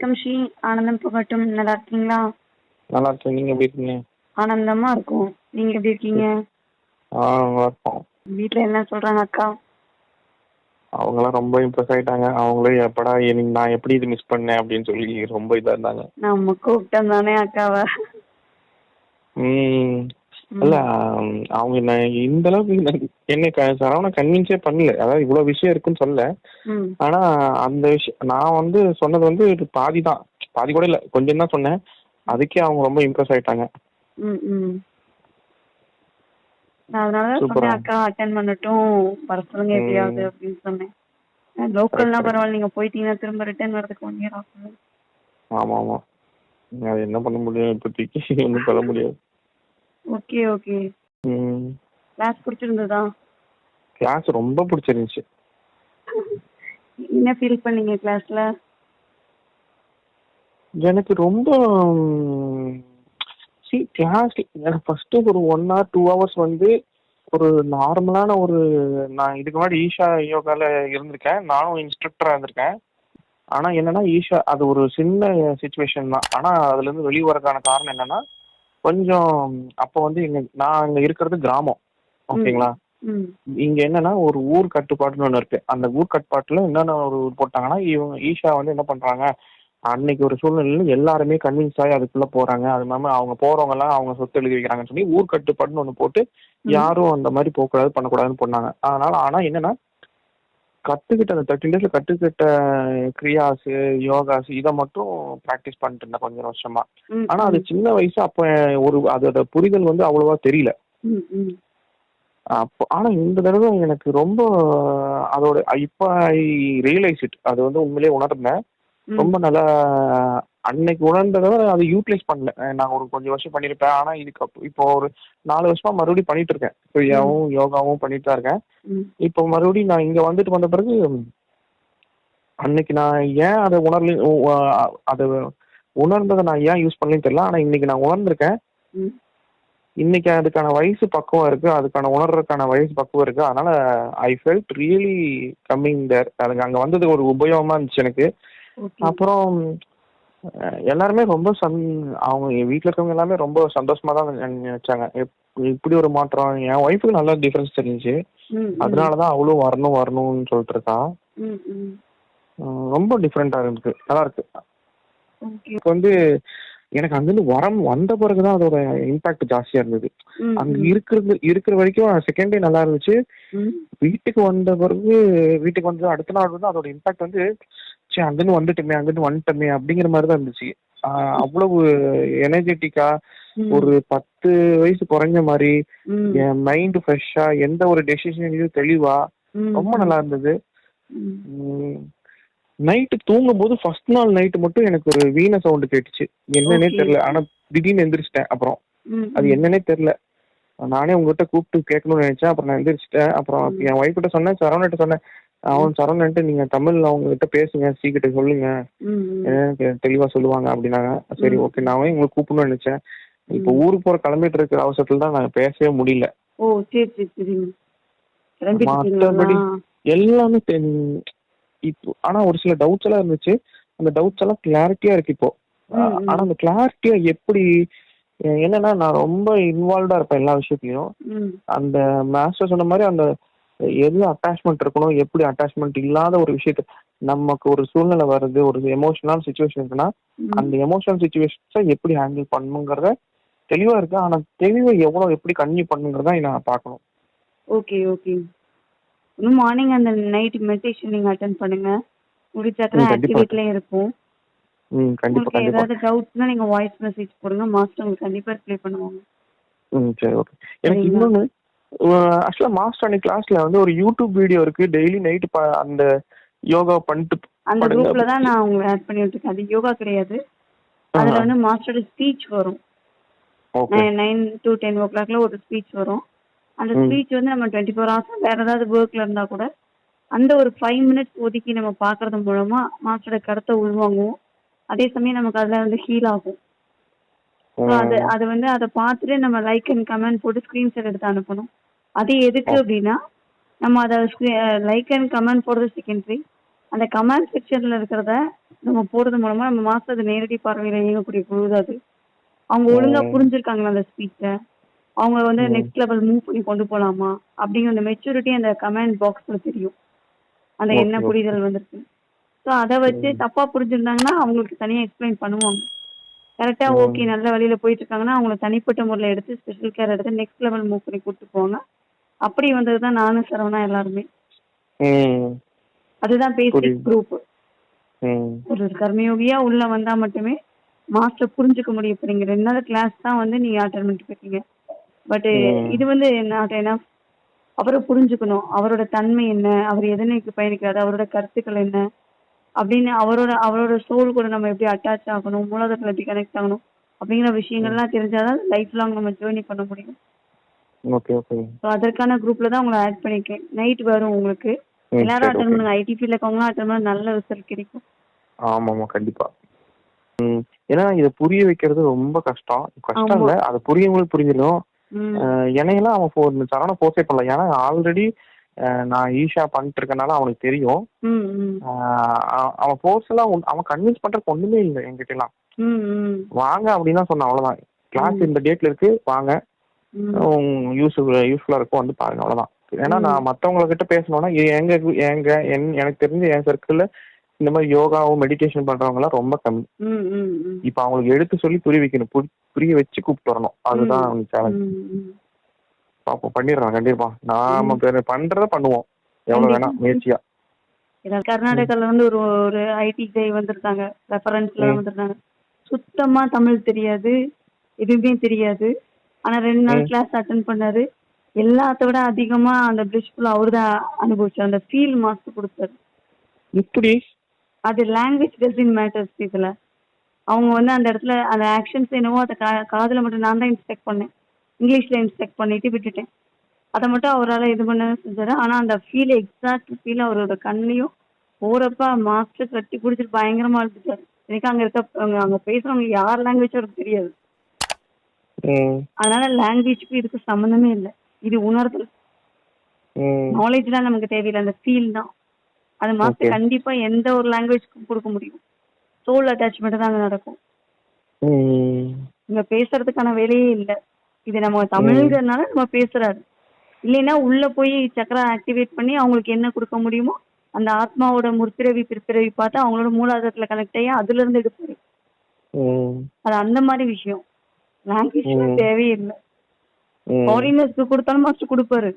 வணக்கம் ஸ்ரீ. ஆனந்தம் புகட்டும். நல்லா இருக்கீங்களா? நல்லா இருக்கேன். நீங்க எப்படி இருக்கீங்க? ஆனந்தமா இருக்கும். நீங்க எப்படி இருக்கீங்க? ஆ நல்லா இருக்கோம். வீட்ல என்ன சொல்றாங்க அக்கா? அவங்களாம் ரொம்ப இம்ப்ரெஸ் ஆயிட்டாங்க. அவங்களே எப்படா எனக்கு நான் எப்படி இது மிஸ் பண்ணேன் அப்படின்னு சொல்லி ரொம்ப இதா இருந்தாங்க. நம்ம கூப்பிட்டோம் தானே அக்காவை. ம். இல்ல அவங்க இந்த அளவுக்கு என்ன- சரவணா கன்வின்ஸே பண்ணல. அதாவது இவ்வளவு விஷயம் இருக்குன்னு சொல்லல. ஆனா அந்த விஷயம் நான் வந்து சொன்னது வந்து பாதி தான். பாதி கூட இல்ல. கொஞ்சம் தான் சொன்னேன். அதுக்கே அவங்க ரொம்ப இம்ப்ரெஸ் ஆயிட்டாங்க. அதனாலதான் அக்கா அட்டன் பண்ணட்டும். வர சொல்லுங்க எப்படியாவது அப்படின்னு சொன்னேன். லோக்கல்னா பரவாயில்ல. நீங்க போயிட்டீங்கன்னா திரும்ப ரிட்டர்ன் வரதுக்கு ஒன் இயர் ஆகும். ஆமா ஆமா. அது என்ன பண்ண முடியும்? இப்போதைக்கு ஒன்றும் சொல்ல முடியாது. ஓகே ஓகே ம். கிளாஸ் பிடிச்சிருந்ததா? கிளாஸ் ரொம்ப பிடிச்சிருந்துச்சு. என்ன ஃபீல் பண்ணீங்க கிளாஸ்ல எனக்கு ரொம்ப சி கிளாஸ் எனக்கு ஃபர்ஸ்ட் ஒரு ஒன் ஹவர் டூ ஹவர்ஸ் வந்து ஒரு நார்மலான ஒரு நான் இதுக்கு முன்னாடி ஈஷா யோகால இருந்திருக்கேன். நானும் இன்ஸ்ட்ரக்டரா இருந்திருக்கேன். ஆனா என்னன்னா ஈஷா அது ஒரு சின்ன சுச்சுவேஷன் தான். ஆனா அதுல இருந்து வெளியே வரதுக்கான காரணம் என்னன்னா கொஞ்சம் அப்போ வந்து எங்க நான் இங்க இருக்கிறது கிராமம். ஓகேங்களா? இங்க என்னன்னா ஒரு ஊர் கட்டுப்பாடுன்னு ஒன்று இருக்கு. அந்த ஊர் கட்டுப்பாட்டுல என்னென்ன ஒரு போட்டாங்கன்னா இவங்க ஈஷா வந்து என்ன பண்றாங்க அன்னைக்கு ஒரு சூழ்நிலையில எல்லாருமே கன்வின்ஸ் ஆகி அதுக்குள்ள போறாங்க. அது இல்லாம அவங்க போறவங்க எல்லாம் அவங்க சொத்து எழுதி வைக்கிறாங்கன்னு சொல்லி ஊர் கட்டுப்பாடுன்னு ஒன்று போட்டு யாரும் அந்த மாதிரி போகக்கூடாது பண்ணக்கூடாதுன்னு பண்ணாங்க அதனால ஆனா என்னன்னா கத்துக்கிட்ட அந்த தேர்ட்டின் டேஸ்ல கத்துக்கிட்ட கிரியாஸ் யோகாஸ் இதை மட்டும் ப்ராக்டிஸ் பண்ணிட்டு இருந்தேன் கொஞ்சம் வருஷமா. ஆனா அது சின்ன வயசு அப்ப ஒரு அதோட புரிதல் வந்து அவ்வளவா தெரியல. அப்போ ஆனா இந்த தடவை எனக்கு ரொம்ப அதோட இப்ப ஐ ரியலைஸ் இட் அது வந்து உண்மையிலேயே உணர்ந்தேன். ரொம்ப நல்லா அன்னைக்கு உணர்ந்ததை அதை யூட்டிலைஸ் பண்ணல. நான் ஒரு கொஞ்சம் வருஷம் பண்ணியிருப்பேன் ஆனா இதுக்கு இப்போ ஒரு நாலு வருஷமா மறுபடியும் பண்ணிட்டு இருக்கேன். கிரியாவும் யோகாவும் பண்ணிட்டு தான் இருக்கேன். இப்போ மறுபடியும் நான் இங்க வந்துட்டு வந்த பிறகு அன்னைக்கு நான் ஏன் அதை உணர்ல அதை உணர்ந்ததை நான் ஏன் யூஸ் பண்ணலன்னு தெரியல. ஆனா இன்னைக்கு நான் உணர்ந்திருக்கேன். இன்னைக்கு அதுக்கான வயசு பக்குவம் இருக்கு அதுக்கான உணர்றதுக்கான வயசு பக்குவம் இருக்கு. அதனால I felt really coming there அதுக்கு அங்க வந்தது ஒரு உபயோகமா இருந்துச்சு எனக்கு. அப்புறம் எல்லாருமே ரொம்ப சந் அவங்க என் வீட்டில் இருக்கவங்க எல்லாமே ரொம்ப சந்தோஷமா தான் நினை- நினைச்சாங்க. இப்படி ஒரு மாற்றம் என் ஒய்ஃபுக்கு நல்ல டிஃபரன்ஸ் தெரிஞ்சுச்சு. ம் ம். அதனால தான் அவளும் வரணும் வரணும்னு சொல்லிட்டு இருக்கா. ரொம்ப டிஃப்ரெண்டா இருக்கு. நல்லா இருக்கு. இப்போ வந்து எனக்கு அங்கிருந்து வரம் வந்த பிறகுதான் அதோட இம்பாக்ட் ஜாஸ்தியா இருந்தது அங்க. இருக்கிறது இருக்கிற வரைக்கும் செகண்ட் டே நல்லா இருந்துச்சு வீட்டுக்கு வந்த பிறகு வீட்டுக்கு வந்து அடுத்த நாள் வந்து அதோட இம்பாக்ட் வந்து சே அங்கிருந்து வந்துட்டுமே அங்கிருந்து வந்துட்டோமே அப்படிங்கிற மாதிரி தான் இருந்துச்சு அவ்வளவு எனர்ஜெட்டிக்கா. ஒரு பத்து வயசு குறைஞ்ச மாதிரி. என் மைண்ட் ஃப்ரெஷ்ஷா எந்த ஒரு டெசிஷன்லையும் தெளிவா. ரொம்ப நல்லா இருந்தது. நைட்டு தூங்கும் போது ஃபர்ஸ்ட் நாள் நைட்டு மட்டும் எனக்கு ஒரு வீண சவுண்ட் கேட்டுச்சு. என்னன்னே. தெரியல. ஆனா திடீர்னு எந்திரிச்சிட்டேன். அப்புறம். அது என்னன்னே தெரியல. நானே உங்ககிட்ட கூப்பிட்டு கேட்கணும்னு நினைச்சேன். அப்புறம் நான் எந்திரிச்சிட்டேன். அப்புறம். என் ஒய்ஃப் கிட்ட சொன்னேன். சரவணிட்ட சொன்னேன். அவன் சரவணன்ட்டு நீங்க தமிழ்ல அவங்க கிட்ட பேசுங்க. சீக்கிட்ட சொல்லுங்க. தெளிவா சொல்லுவாங்க அப்படின்னாங்க. சரி. ஓகே நான் உங்களுக்கு கூப்பிடணும்னு நினைச்சேன். இப்போ ஊருக்கு போற கிளம்பிட்டு இருக்கிற அவசரத்துல தான் நான் பேசவே முடியல. இருக்கீங்களா? எல்லாமே இப்போ ஆனா ஒரு சில டவுட்ஸ் எல்லாம் இருந்துச்சு அந்த டவுட்ஸ் எல்லாம் கிளாரிட்டியா இருக்கு இப்போ. ஆனா அந்த கிளாரிட்டியா எப்படி என்னன்னா நான் ரொம்ப இன்வால்வ்டா இருப்பேன் எல்லா விஷயத்துலயும். அந்த மாஸ்டர் சொன்ன மாதிரி அந்த எது அட்டாச்மெண்ட் இருக்கணும் எப்படி அட்டாச்மெண்ட் இல்லாத ஒரு விஷயத்த நமக்கு ஒரு சூழ்நிலை வருது ஒரு எமோஷனல் சுச்சுவேஷன் இருக்குன்னா. அந்த எமோஷனல் சுச்சுவேஷன்ஸை எப்படி ஹேண்டில் பண்ணுங்கிறத தெளிவா இருக்கு ஆனா தெளிவை எவ்வளவு எப்படி கன்னியூ பண்ணுங்கிறத நான் பார்க்கணும் ஓகே ஓகே இன்னும் மார்னிங் அந்த நைட் மெடிடேஷன் நீங்க அட்டன் பண்ணுங்க. முடிச்சாக்கா. ஆக்டிவேட்லயும் இருக்கும் ம் கண்டிப்பா உங்களுக்கு கண்டிப்பா. ஏதாவது டவுட்ஸ்னா நீங்க வாய்ஸ் மெசேஜ் போடுங்க. மாஸ்டர் உங்களுக்கு கண்டிப்பா ரிப்ளை பண்ணுவாங்க. ம் சரி ஓகே எனக்கு சரிங்களா? இன்னொன்று ஆக்சுவலாக மாஸ்டர் அன்னைக்கு கிளாஸ்ல வந்து ஒரு யூடியூப் வீடியோ இருக்கு. டெய்லி நைட்டு அந்த யோகா பண்ணிட்டு அந்த குரூப்ல தான் நான் உங்களை ஆட் பண்ணி விட்டுருக்கேன். அது யோகா கிடையாது. அதுல வந்து மாஸ்டரோட ஸ்பீச் வரும். ஓகே நைன் டு டென் ஓ கிளாக்ல ஒரு ஸ்பீச் வரும். அந்த. ஸ்பீச் வந்து நம்ம டுவெண்ட்டி ஃபோர் ஹவர்ஸ் வேற ஏதாவது ஒர்க்ல இருந்தா கூட அந்த ஒரு ஃபைவ் மினிட்ஸ் ஒதுக்கி நம்ம பாக்குறது மூலமா மாஸ்டரோட கருத்தை உள்வாங்குவோம். அதே சமயம் நமக்கு அதுல வந்து ஹீல் ஆகும். அது அது வந்து அதை பார்த்துட்டு நம்ம லைக் அண்ட் கமெண்ட் போட்டு ஸ்கிரீன்ஷாட் எடுத்து அனுப்பணும். அது எதுக்கு அப்படின்னா நம்ம அதை லைக் அண்ட் கமெண்ட் போடுறது செகண்டரி அந்த கமெண்ட் செக்ஷன்ல இருக்கிறத நம்ம போறது மூலமா நம்ம மாஸ்டர் நேரடி பார்வையில இயங்கக்கூடிய குழு தான் அது. அவங்க ஒழுங்கா. புரிஞ்சிருக்காங்களா அந்த ஸ்பீச்ச அவங்க வந்து. நெக்ஸ்ட் லெவல் மூவ் பண்ணி கொண்டு போலாமா? அப்படிங்கிற அந்த மெச்சூரிட்டி அந்த கமெண்ட் பாக்ஸ்ல தெரியும். அந்த என்ன. புரிதல் வந்திருக்கு. ஸோ அதை வச்சு. தப்பா புரிஞ்சிருந்தாங்கன்னா அவங்களுக்கு தனியா எக்ஸ்பிளைன் பண்ணுவாங்க. கரெக்டா. ஓகே நல்ல வழியில போயிட்டு இருக்காங்கன்னா அவங்கள தனிப்பட்ட முறையில் எடுத்து ஸ்பெஷல் கேர் எடுத்து நெக்ஸ்ட் லெவல் மூவ் பண்ணி கூட்டு போவாங்க அப்படி வந்தது தான் நானும் சரவணா எல்லாருமே. அதுதான் பேசிக். குரூப் ஒரு கர்மயோகியா உள்ள வந்தா மட்டுமே மாஸ்டர் புரிஞ்சுக்க முடியும். இப்ப நீங்க ரெண்டு நாள் கிளாஸ் தான் வந்து நீங்க அட்டன் பண்ணிட்டு போயிருக்கீங்க பட். இது வந்து நாட் என்ன அவரை புரிஞ்சுக்கணும். அவரோட தன்மை என்ன? அவர் எதனைக்கு பயணிக்கிறாரு? அவரோட கருத்துக்கள் என்ன? அப்படின்னு அவரோட அவரோட சோல் கூட நம்ம எப்படி அட்டாச் ஆகணும்? மூலாதாரத்துல எப்படி கனெக்ட் ஆகணும்? அப்படிங்கிற விஷயங்கள்லாம் தெரிஞ்சாதான் லைஃப் லாங் நம்ம ஜேர்னி பண்ண முடியும். ஓகே ஓகே ஸோ அதற்கான குரூப்ல தான் உங்களை ஆட் பண்ணிருக்கேன் நைட் வரும் உங்களுக்கு. எல்லாரும் அட்டன். பண்ணுங்க. ஐடி ஃபீல்ட்ல இருக்கவங்களாம் அட்டன் பண்ண நல்ல ரிசல்ட் கிடைக்கும். ஆமாமா கண்டிப்பா. ம். ஏன்னா இதை புரிய வைக்கிறது ரொம்ப கஷ்டம். கஷ்டம் ஆமா. இல்ல. அதை புரியவங்களுக்கு புரிஞ்சிடும் என்னையெல்லாம் அவன் ஃபோ சரண போஸ்டே பண்ணல. ஏன்னா ஆல்ரெடி நான் ஈஷா பண்ணிட்டு இருக்கனால அவனுக்கு தெரியும். அவன் போர்ஸ் எல்லாம் அவன் கன்வின்ஸ் பண்றதுக்கு ஒண்ணுமே இல்லை என்கிட்ட எல்லாம் வாங்க அப்படின்னு தான் சொன்னான். அவ்வளவுதான். கிளாஸ். இந்த டேட்ல இருக்கு. வாங்க. ம். யூஸ் யூஸ்ஃபுல்லா இருக்கும் வந்து பாருங்க. அவ்வளவுதான். ஏன்னா. நான் மத்தவங்க கிட்ட பேசணும்னா எங்க எங்க என்- எனக்கு தெரிஞ்ச என் சர்க்கிள்ல இந்த மாதிரி யோகாவும் மெடிடேஷன் பண்றவங்க எல்லாம் ரொம்ப கம்மி. இப்ப அவங்களுக்கு எடுத்து சொல்லி புரிய வைக்கணும். புரி- புரிய வச்சு கூப்பிட்டு வரணும் அதுதான். அவனுக்கு சேலஞ்ச். பாப்போம் பண்ணிடுறான் கண்டிப்பா. நாம பண்றத பண்ணுவோம். எவ்வளவு. வேணா முயற்சியா. கர்நாடகால வந்து ஒரு ஒரு ஐடி கை வந்திருக்காங்க. ரெஃபரன்ஸ்ல ம். வந்திருக்காங்க சுத்தமா தமிழ் தெரியாது. எதுவுமே தெரியாது. ஆனா ரெண்டு நாள். கிளாஸ் அட்டன் பண்ணாரு. எல்லாத்த விட அதிகமா அந்த பிளிஷ்ஃபுல் அவரு தான் அனுபவிச்சார். அந்த ஃபீல் மாஸ்டர் கொடுத்தாரு. இப்படி அது லாங்குவேஜ் டசின் மேட்டர்ஸ் இதுல அவங்க வந்து அந்த இடத்துல அந்த ஆக்ஷன்ஸ் என்னவோ அதை கா- காதுல மட்டும் நான் தான் இன்ஸ்பெக்ட் பண்ணேன். இங்கிலீஷ்ல இன்ஸ்பெக்ட் பண்ணிட்டு விட்டுட்டேன். அதை மட்டும் அவரால் இது பண்ண செஞ்சாரு. ஆனா அந்த ஃபீல் எக்ஸாக்ட் ஃபீல் அவரோட கண்ணையும் போறப்ப மாஸ்டர் கட்டி பிடிச்சிட்டு பயங்கரமா அழுதுட்டாரு. எனக்கு அங்க இருக்க அங்க அங்க பேசுறவங்க யார் லாங்குவேஜ் அவருக்கு தெரியாது. அதனால லாங்குவேஜ்க்கு இதுக்கு சம்மந்தமே இல்லை. இது உணர்தல். நாலேஜ் தான் நமக்கு தேவையில்லை. அந்த ஃபீல் தான். அது மாஸ்டர். கண்டிப்பா எந்த ஒரு லாங்குவேஜ்க்கும் கொடுக்க முடியும். சோல் அட்டாச்மெண்ட் தான் அங்க நடக்கும். இங்க பேசுறதுக்கான வேலையே இல்ல. இது நம்ம தமிழ்ங்கிறதுனால நம்ம பேசுறாரு. இல்லைன்னா உள்ள போய் சக்கரா ஆக்டிவேட் பண்ணி அவங்களுக்கு என்ன கொடுக்க முடியுமோ அந்த ஆத்மாவோட முற்பிறவி பிற்பிறவி பார்த்து அவங்களோட மூலாதாரத்துல கனெக்ட் ஆகி அதுல இருந்து எடுப்பாரு அது அந்த மாதிரி விஷயம். லாங்குவேஜ் ம். தேவையே இல்லை ம். ஃபாரினர்ஸ்க்கு கொடுத்தாலும் மாஸ்டர் கொடுப்பாரு.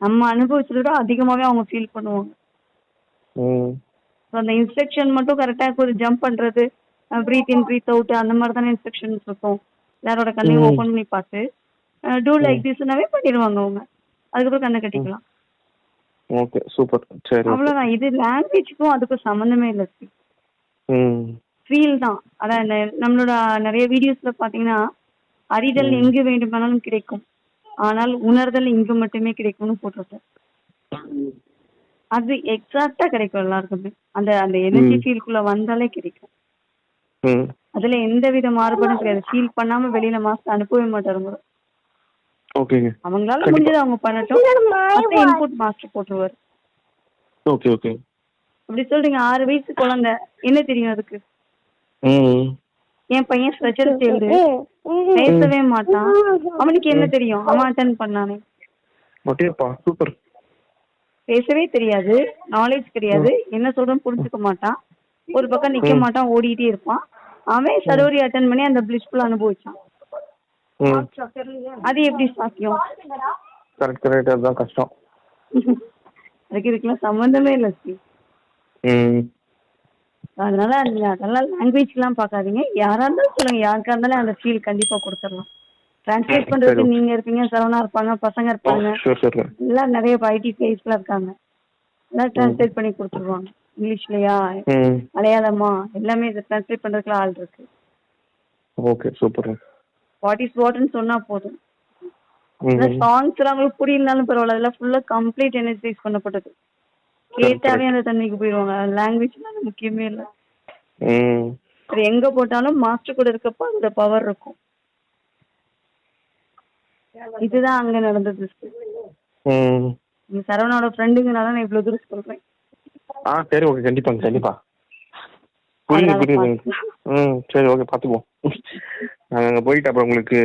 நம்ம அனுபவிச்சதை விட அதிகமாவே அவங்க ஃபீல் பண்ணுவாங்க. அந்த இன்ஸ்ட்ரக்ஷன் மட்டும் கரெக்டா ஒரு ஜம்ப் பண்றது ப்ரீத் இன் ப்ரீத் அவுட் அந்த மாதிரி தானே இன்ஸ்ட்ரக்ஷன்ஸ் இருக்கும். எல்லாரோட கண்ணையும். ஓப்பன் பண்ணி பார்த்து டூ லைக் திஸ்னாவே பண்ணிடுவாங்க அவங்க. அதுக்கப்புறம் கண்ணை கட்டிக்கலாம். Okay super. சரி அவ்வளவுதான். இது லாங்குவேஜ்க்கும் அதுக்கும் சம்மந்தமே இல்லை. ஃபீல் தான். அதான் நம்மளோட நிறைய வீடியோஸ்ல பாத்தீங்கன்னா அறிதல். எங்கு வேண்டுமானாலும் கிடைக்கும். ஆனால் உணர்தல் இங்கு மட்டுமே கிடைக்கும்னு போட்டிருக்கோம். அது எக்ஸாக்டா கிடைக்கும் எல்லாருக்குமே. அந்த அந்த எனர்ஜி. ஃபீல்குள்ள வந்தாலே கிடைக்கும். ம். அதுல எந்த வித மாறுபாடும் கிடையாது. ஃபீல் பண்ணாம வெளியில மாஸ்டர் அனுப்பவே மாட்டாருங்க ஓகேங்க அவங்களால. முடிஞ்சது அவங்க பண்ணட்டும். மத்த இன்புட் மாஸ்டர் போட்டுருவாரு. ஓகே ஓகே அப்படி சொல்றீங்க ஆறு வயசு குழந்தை. என்ன தெரியும் அதுக்கு? ம். என் பையன் ஸ்பெஷல் சைல்டு பேசவே மாட்டான். அவனுக்கு என்ன தெரியும்? அவன் அட்டன் பண்ணானே. ஓகேப்பா சூப்பர் பேசவே தெரியாது நாலேஜ் கிடையாது. என்ன சொல்றோம் புரிஞ்சுக்க மாட்டான். ஒரு பக்கம் நிக்க. மாட்டான் ஓடிட்டே இருப்பான். அவன் சரோரி அட்டன் பண்ணி அந்த பிளிஸ்ஃபுல் அனுபவிச்சான். அது எப்படி சாத்தியம்? கரெக்ட் கரெக்ட் அதுதான் கஷ்டம். அதுக்கு இதுக்கெல்லாம் சம்மந்தமே இல்லை ம். அதனால அதெல்லாம் லாங்குவேஜ் எல்லாம் பார்க்காதீங்க. யாரா இருந்தாலும் சொல்லுங்க. யாருக்கா இருந்தாலும் அந்த ஃபீல் கண்டிப்பா கொடுத்துடலாம். டிரான்ஸ்லேட் பண்றதுக்கு. நீங்க இருப்பீங்க சரவணா இருப்பாங்க பசங்க இருப்பாங்க. எல்லாம் நிறைய ஐடி பிளேஸ்ல இருக்காங்க. எல்லாம் டிரான்ஸ்லேட் பண்ணி கொடுத்துருவாங்க இங்கிலீஷ்லயா மலையாளமா எல்லாமே இதை டிரான்ஸ்லேட் பண்றதுக்குலாம் ஆள் இருக்கு. ஓகே சூப்பர் வாட் இஸ் வாட்னு சொன்னா போதும். ம் சாங்ஸ் எல்லாம் உங்களுக்கு புரியலனாலும் பரவாயில்ல. அதெல்லாம் ஃபுல்லா கம்ப்ளீட் எனர்ஜைஸ் பண்ணப்பட்டது. கேட்டாவே அந்த தண்ணிக்கு போயிடுவாங்க லாங்குவேஜ் முக்கியமே இல்லை. எங்க போட்டாலும் மாஸ்டர் கூட இருக்கப்போ அதோட பவர் இருக்கும். இதுதான் அங்க நடந்தது. சரவணோட ஃப்ரெண்டுங்கனால நான் இவ்வளவு தூரம் சொல்றேன் ஆ சரி ஓகே கண்டிப்பாங்க கண்டிப்பா. புரியுது புரியுது. ம் சரி ஓகே பார்த்துக்குவோம். நாங்கள் அங்கே போயிட்டு அப்புறம் உங்களுக்கு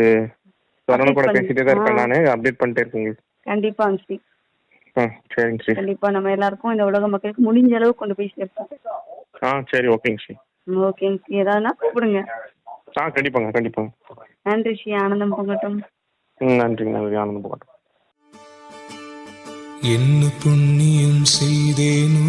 சரவணன் கூட பேசிட்டே தான் இருப்பேன். நான். அப்டேட் பண்ணிட்டே இருக்கேன் உங்களுக்கு கண்டிப்பா ஸ்ரீ ஆ சரிங்க ஸ்ரீ கண்டிப்பா நம்ம எல்லாருக்கும் இந்த உலக மக்களுக்கு முடிஞ்ச அளவு கொண்டு போய் சேர்ப்போம். ஆ சரி ஓகேங்க ஸ்ரீ ஓகேங்க ஸ்ரீ ஏதாவதுனா கூப்பிடுங்க. ஆ கண்டிப்பாங்க கண்டிப்பாங்க. நன்றி ஸ்ரீ ஆனந்தம் பொங்கட்டும். நன்றி நன்றி. ஆனந்த பாட்டு. என்ன புண்ணியம் செய்தேனோ